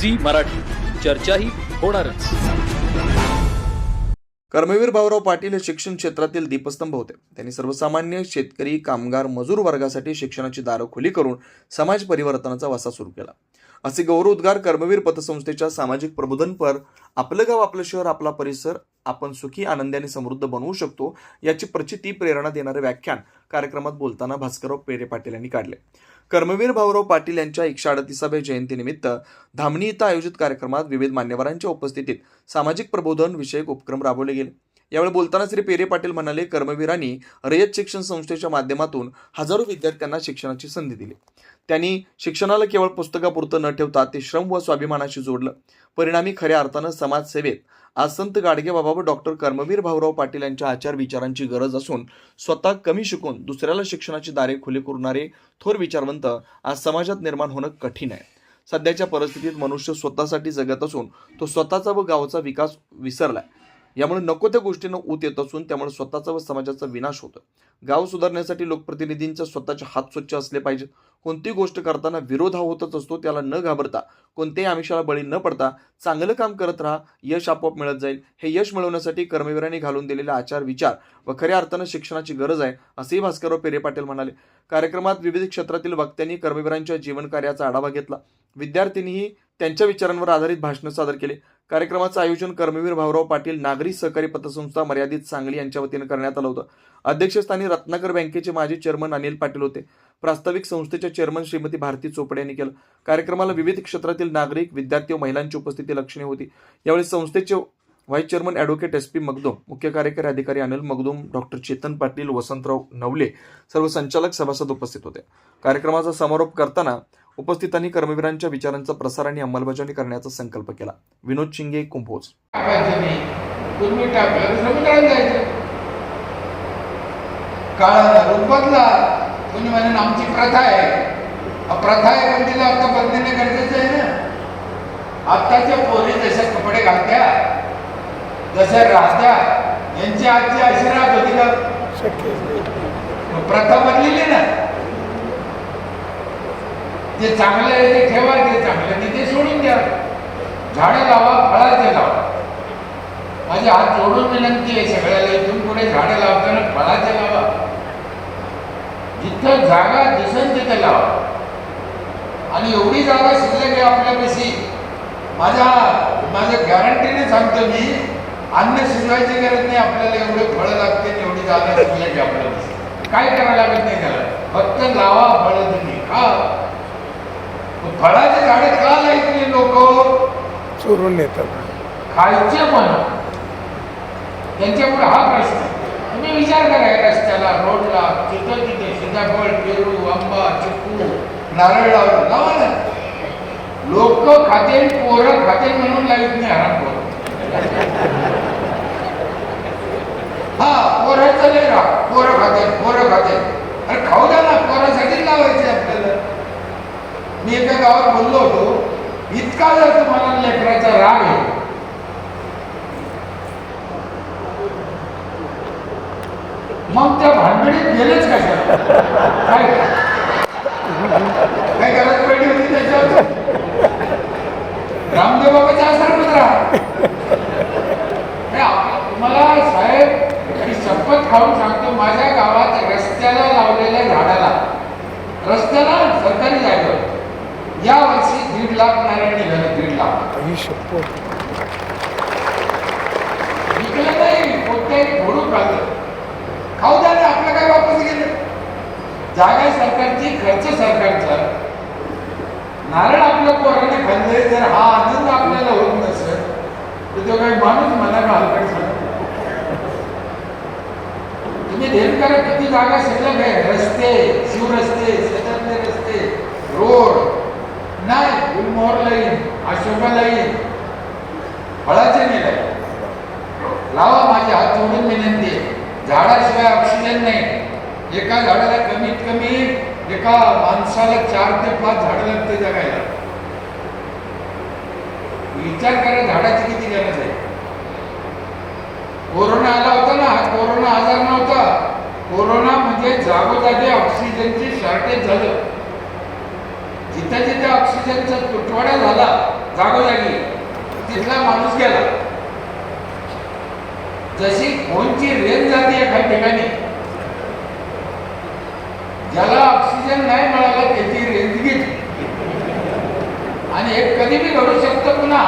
Zee Marathi. चर्चाही होणारच. कर्मवीर भाऊराव पाटील हे शिक्षण क्षेत्रातील दीपस्तंभ होते. त्यांनी सर्वसामान्य शेतकरी कामगार मजूर वर्गासाठी शिक्षणाची दारं खुली करून समाज परिवर्तनाचा वसा सुरू केला. असे गौरवोद्गार कर्मवीर पतसंस्थेच्या सामाजिक प्रबोधनपर आपलं गाव आपलं शहर आपला परिसर आपण सुखी आनंदी आणि समृद्ध बनवू शकतो याची प्रचिती प्रेरणा देणारे व्याख्यान कार्यक्रमात बोलताना भास्करराव पेरे पाटील यांनी काढले. कर्मवीर भाऊराव पाटील यांच्या एकशे अडतीसाव्या जयंतीनिमित्त धामणी इथं आयोजित कार्यक्रमात विविध मान्यवरांच्या उपस्थितीत सामाजिक प्रबोधन विषयक उपक्रम राबवले गेले. यावेळी बोलताना श्री पेरे पाटील म्हणाले कर्मवीरांनी रयत शिक्षण संस्थेच्या माध्यमातून हजारो विद्यार्थ्यांना शिक्षणाची संधी दिली. त्यांनी शिक्षणाला केवळ पुस्तकापुरतं न ठेवता ते श्रम व स्वाभिमानाशी जोडलं. परिणामी खऱ्या अर्थानं समाजसेवेत आज संत गाडगे बाबा व डॉक्टर कर्मवीर भाऊराव पाटील यांच्या आचार विचारांची गरज असून स्वतः कमी शिकून दुसऱ्याला शिक्षणाची दारे खुले करणारे थोर विचारवंत आज समाजात निर्माण होणं कठीण आहे. सध्याच्या परिस्थितीत मनुष्य स्वतःसाठी जगत असून तो स्वतःचा व गावाचा विकास विसरलाय. यामुळे नको त्या गोष्टींना ऊत येत असून त्यामुळे स्वतःचा व समाजाचा विनाश होतो. गाव सुधारण्यासाठी लोकप्रतिनिधींचा स्वतःचे हात स्वच्छ असले पाहिजेत. कोणती गोष्ट करताना विरोध हा होतच असतो त्याला न घाबरता कोणत्याही आमिषाला बळी न पडता चांगलं काम करत राहा यश आपोआप मिळत जाईल. हे यश मिळवण्यासाठी कर्मवीरांनी घालून दिलेले आचार विचार व खऱ्या अर्थानं शिक्षणाची गरज आहे असेही भास्करराव पेरे पाटील म्हणाले. कार्यक्रमात विविध क्षेत्रातील वक्त्यांनी कर्मवीरांच्या जीवनकार्याचा आढावा घेतला. विद्यार्थ्यांनीही त्यांच्या विचारांवर आधारित भाषणं सादर केले. कार्यक्रमाचं आयोजन कर्मवीर भाऊराव पाटील नागरी सहकारी पतसंस्था मर्यादित सांगली यांच्या वतीनं करण्यात आलं होतं. अध्यक्षस्थानी रत्नाकर बँकेचे माजी चेअरमन अनिल पाटील होते. प्रास्ताविक संस्थेच्या चेअरमन श्रीमती भारती चोपडे यांनी केलं. कार्यक्रमाला विविध क्षेत्रातील नागरिक विद्यार्थी व महिलांची उपस्थिती लक्षणीय होती. यावेळी संस्थेचे vice chairman advocate S P Magdum मुख्य कार्यकारी अधिकारी अनिल मगदूम डॉक्टर चेतन पाटील वसंतराव नवले सर्व संचालक सभासद उपस्थित होते. कार्यक्रमाचा समारोप करताना उपस्थितांनी कर्मवीरांच्या विचारांचा प्रसार आणि अंमलबजावणी करण्याचा संकल्प केला. विनोद शिंगे कुंभोज. आमची प्रथा आहे. प्रथा आहे पण तिला आता बदलणे गरजेचं आहे ना. आत्ताच्या पोरी जशा कपडे घालत्या जशा राहत्या यांची आजची राहत होती का? प्रथा बदलेली ना. ते चांगलं आहे ते ठेवा ते चांगलं नाही ते सोडून द्या. झाडं लावा फळाचे लावा. माझी हात जोडून विनंती आहे सगळ्याला इथून पुढे झाडं लावताना फळाचे लावा. जिथं जागा दिसेल तिथे लावा. आणि एवढी जागा शिल्लक आहे आपल्यापाशी माझ्या माझ्या गॅरंटीने सांगतो मी अन्न शिजवायची गरज नाही आपल्याला एवढे फळं लागते एवढी जागा शिल्लक आहे आपल्यापाशी काय करायला लागत नाही त्याला? फक्त लावा फळं तुम्ही खा. फळाचे झाडे का लाईतली लोक? चोरून नेतात. खायचे पण. त्यांच्यापुढे हा प्रश्न. तुम्ही विचार करा रस्त्याला रोडला तिथं तिथे सीताफळ पेरू आंबा चिक्कू नारळ लावलं लावा ना. लोक खाते पोरं खाते म्हणून लावित नाही हराम पोरं हा पोराचं लय राहा पोरं खाते पोरं खाते अरे खाऊ द्या ना पोरासाठी लावायचे मी एका गावात बोललो होतो इतका जर तुम्हाला लेकराचा राग आहे मग त्या भानगडीत गेलेच कशा काय? काय गरज पडली होती त्याच्यावर? रामदेव बाबाच्या आश्रमात राहा. मला तुम्हाला साहेब मी शपथ खाऊन सांगतो माझ्या गावात रस्त्याला लावलेल्या झाडाला रस्त्याला सरकारी जागेवर. या वर्षी दीड लाख नारळ निघाले दीड लाख. विकलं नाही कोणत्याही फोडून खाल्लं खाऊ द्या आपलं काय वापस गेलं? जागा सरकारची खर्च सरकारचा. नारळ आपल्या पोराने खाल्ले जर हा आनंद आपल्याला होत नसेल तर तो काही माणूस मला हलकट सांगतो? तुम्ही ध्येय करा किती जागा शिल्लक आहे रस्ते शिवरस्ते शेतातले रस्ते रोड नाही गुलमोहर अशोका लाईन फळाचे नाही लावा माझी हात जोडून विनंती. आहे झाडाशिवाय ऑक्सिजन नाही. एका झाडाला कमीत कमी एका माणसाला चार ते पाच झाडं लागते जगायला विचार करा झाडाची किती गरज आहे? कोरोना आला होता ना हा कोरोना आजार नव्हता. कोरोना म्हणजे जागोजागी ऑक्सिजनची शॉर्टेज झालं. जिथे जिथे ऑक्सिजनचा तुटवडा झाला जागोजागी तिथला माणूस गेला. जशी फोनची रेंज जाते एका ठिकाणी ज्याला ऑक्सिजन नाही मिळाला त्याची रेंज घेतली आणि हे कधी बी घडू शकतं पुन्हा.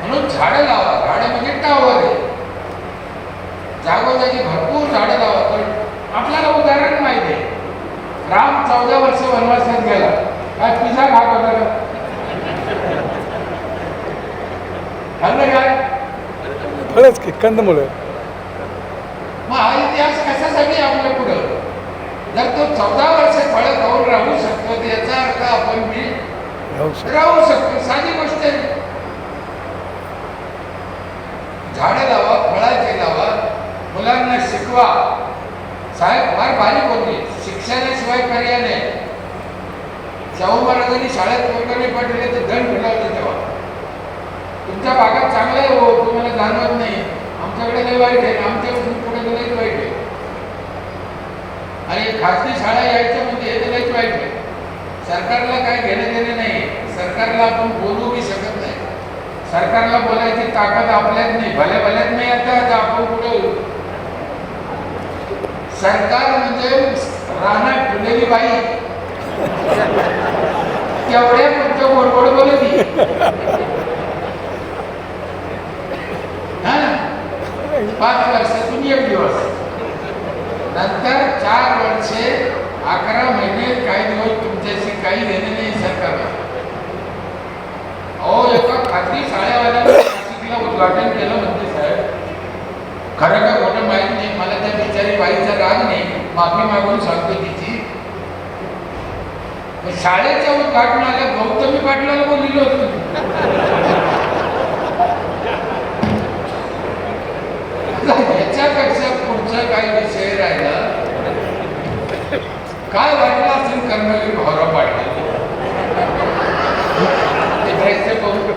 म्हणून झाडं लावा. झाडं म्हणजे टावर आहे. जागोजागी भरपूर झाडं लावा. पण आपल्याला उदाहरण राम चौदा वर्ष वनवासात गेला. काय पिझ्झा खात होता का? खाल्लं काय? फळच की कंदमुळं. मग हा इतिहास कशासाठी आपल्या पुढं? जर तो चौदा वर्ष फळं खाऊन राहू शकतो याचा अर्थ आपण बी राहू शकतो. राहू शकतो. साधी गोष्ट आहे. झाडं लावा फळाची लावा मुलांना शिकवा. साहेब फार भारी बोलले. शिक्षणाशिवाय पर्याय नाही. शाहू महाराजांनी शाळेत कोकणी पाठवले तर दंड फुलावलं तेव्हा. तुमच्या भागात चांगलं आहे हो तुम्हाला जाणवत नाही. आमच्याकडे लय वाईट आहे आमच्या पुढे तर लयच वाईट आहे. आणि खासगी शाळा यायचं म्हणजे हे तर लयच वाईट आहे. सरकारला काय घेणं देणं नाही. सरकारला आपण बोलू बी शकत नाही. सरकारला बोलायची ताकद आपल्यात नाही. भल्या भल्यात नाही आता आता आपण कुठे सरकार म्हणजे रानात ठेवलेली बाई तेवढ्या पुढचं गोड बोलत पाच वर्षातून एक दिवस. नंतर चार वर्षे अकरा महिने काही दिवस तुमच्याशी काही देणे नाही सरकार अहो एका खाजगी शाळेवाल्याने नाशिकला उद्घाटन केलं म्हणते साहेब. खरं का खोटं माहीत नाही? मला त्या बिचारी बाईचा राग नाही. माफी मागून सांगतो तिची. शाळेच्या उद्घाटनाला गौतमी पाटलाला बोललेलो होतो आता याच्यापेक्षा पुढचा काही विषय राहिला काय वाटलं असेल कर्मवीर भाऊराव पाटील ते प्रश्न पाहू.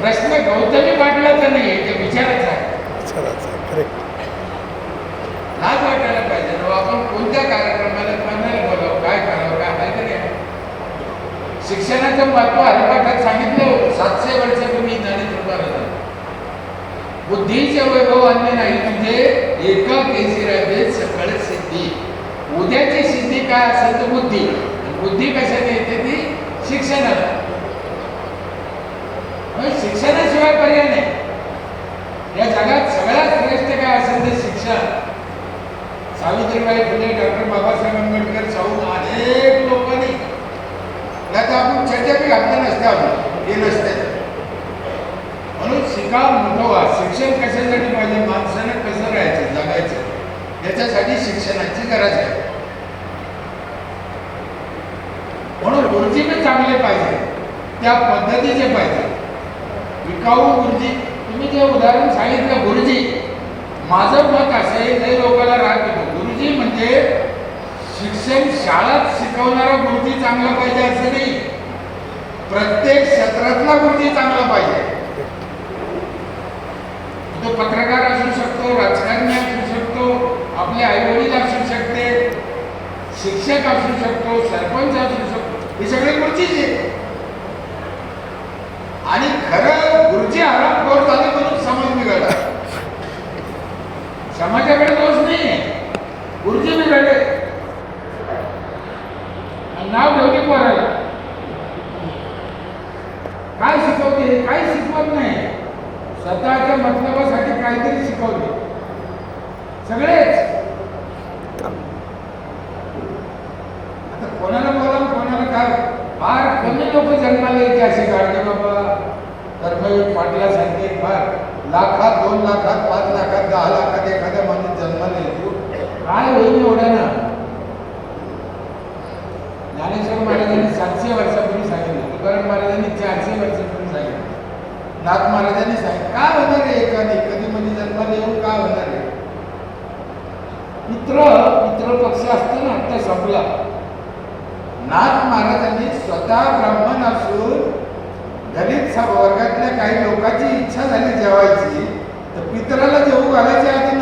प्रश्न गौतमी पाटलाचा नाही ते विचारायचा आहे चला करेक्ट लाज वाटायला पाहिजे ना आपण कोणत्या कार्यक्रमाला कोणाला बोलावं काय करावं काय आहे का नाही शिक्षणाचं महत्त्व हरिपाठात सांगितलं? सातशे वर्ष तुम्ही ज्ञानी कृपा बुद्धीचे वैभव अन्य नाही म्हणजे एका केसी राहते सकळ सिद्धी. उद्याची सिद्धी काय असेल तर बुद्धी. बुद्धी कशाने येते ती? शिक्षणाला म्हणजे शिक्षणाशिवाय पर्याय नाही. या जगात सगळ्यात श्रेष्ठ काय असेल ते शिक्षण. सावित्रीबाई फुले डॉक्टर बाबासाहेब आंबेडकर जाऊन अनेक लोक आपण चर्चा बी घातल्या नसत्या आपण. हे नसते. म्हणून शिका मोठं शिक्षण कशासाठी पाहिजे? माणसानं कसं राहायचं? जगायचं. याच्यासाठी शिक्षणाची गरज आहे. म्हणून गुरुजी पण चांगले पाहिजे. त्या पद्धतीचे पाहिजे. विकाऊ गुरुजी तुम्ही जे उदाहरण सांगितलं गुरुजी माझं मत असं आहे लोकांना राहत येतो गुरुजी म्हणजे शिक्षण शाळेत शिकवणारा गुरुजी चांगला पाहिजे असं नाही. प्रत्येक क्षेत्रातला गुरुजी चांगला पाहिजे. तो पत्रकार असू शकतो राजकारणी असू शकतो आपले आईवडील असू शकते शिक्षक असू शकतो सरपंच असू शकतो हे सगळे गुरुजीच आहे आणि खरं गुरुजी हरामखोर झाले म्हणून समाज बिघडला. समाजाकडे दोष नाही गुरुजी बिघडले. नाव ठेवते पोराला. काय शिकवते काय शिकवत नाही. स्वतःच्या मतलबासाठी काहीतरी शिकवते. सगळेच. आता कोणाला बोला कोणाला काय? फार कमी लोक जन्माला येते असे काढते बाबा. कर्मयोग पाटला सांगते फार. लाखात दोन लाखात पाच लाखात दहा लाखात एखाद्या माणूस जन्माला येतो. काय होईल एवढ्या ना ज्ञानेश्वर महाराजांनी सातशे वर्षापूर्वी सांगितलं तुकाराम महाराजांनी चारशे वर्षापूर्वी सांगितलं नाथ महाराजांनी सांगितलं काय होणार आहे एकाने? कधी मध्ये जन्माला येऊन काय होणार आहे? मित्र मित्र पक्ष असतो ना आता संपला. नाथ महाराजांनी स्वतः ब्राह्मण असून दलित वर्गातल्या काही लोकांची इच्छा झाली जेवायची तर पितराला जेवू घालायची आधी